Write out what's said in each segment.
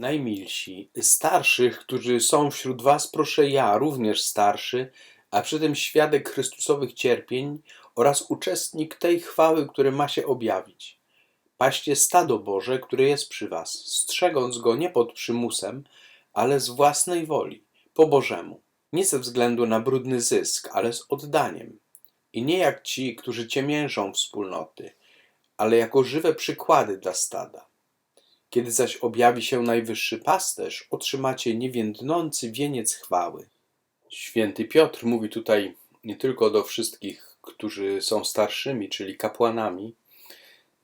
Najmilsi, starszych, którzy są wśród was, proszę ja, również starszy, a przy tym świadek Chrystusowych cierpień oraz uczestnik tej chwały, które ma się objawić. Paście stado Boże, które jest przy was, strzegąc go nie pod przymusem, ale z własnej woli, po Bożemu, nie ze względu na brudny zysk, ale z oddaniem. I nie jak ci, którzy ciemiężą wspólnoty, ale jako żywe przykłady dla stada. Kiedy zaś objawi się najwyższy pasterz, otrzymacie niewiędnący wieniec chwały. Święty Piotr mówi tutaj nie tylko do wszystkich, którzy są starszymi, czyli kapłanami,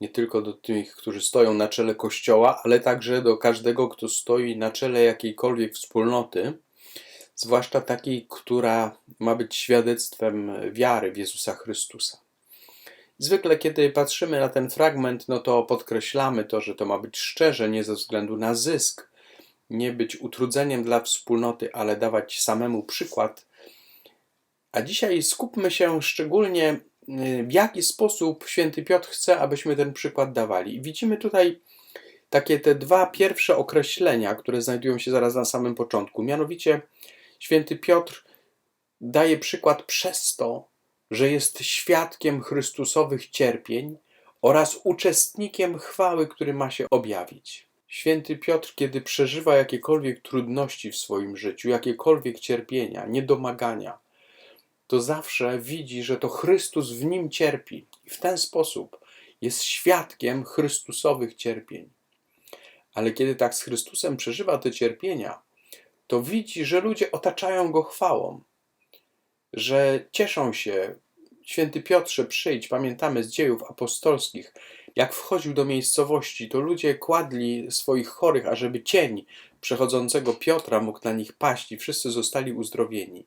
nie tylko do tych, którzy stoją na czele kościoła, ale także do każdego, kto stoi na czele jakiejkolwiek wspólnoty, zwłaszcza takiej, która ma być świadectwem wiary w Jezusa Chrystusa. Zwykle, kiedy patrzymy na ten fragment, no to podkreślamy to, że to ma być szczerze, nie ze względu na zysk, nie być utrudzeniem dla wspólnoty, ale dawać samemu przykład. A dzisiaj skupmy się szczególnie, y, w jaki sposób święty Piotr chce, abyśmy ten przykład dawali. Widzimy tutaj takie te dwa pierwsze określenia, które znajdują się zaraz na samym początku. Mianowicie, święty Piotr daje przykład przez to, że jest świadkiem Chrystusowych cierpień oraz uczestnikiem chwały, który ma się objawić. Święty Piotr, kiedy przeżywa jakiekolwiek trudności w swoim życiu, jakiekolwiek cierpienia, niedomagania, to zawsze widzi, że to Chrystus w nim cierpi i w ten sposób jest świadkiem Chrystusowych cierpień. Ale kiedy tak z Chrystusem przeżywa te cierpienia, to widzi, że ludzie otaczają go chwałą, że cieszą się. Święty Piotrze, przyjdź, pamiętamy z dziejów apostolskich, jak wchodził do miejscowości, to ludzie kładli swoich chorych, ażeby cień przechodzącego Piotra mógł na nich paść i wszyscy zostali uzdrowieni.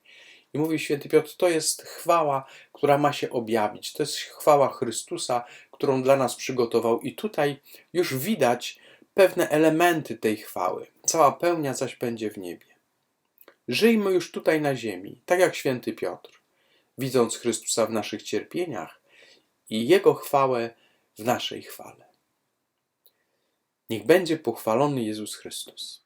I mówi święty Piotr, to jest chwała, która ma się objawić. To jest chwała Chrystusa, którą dla nas przygotował. I tutaj już widać pewne elementy tej chwały. Cała pełnia zaś będzie w niebie. Żyjmy już tutaj na ziemi, tak jak święty Piotr, widząc Chrystusa w naszych cierpieniach i Jego chwałę w naszej chwale. Niech będzie pochwalony Jezus Chrystus.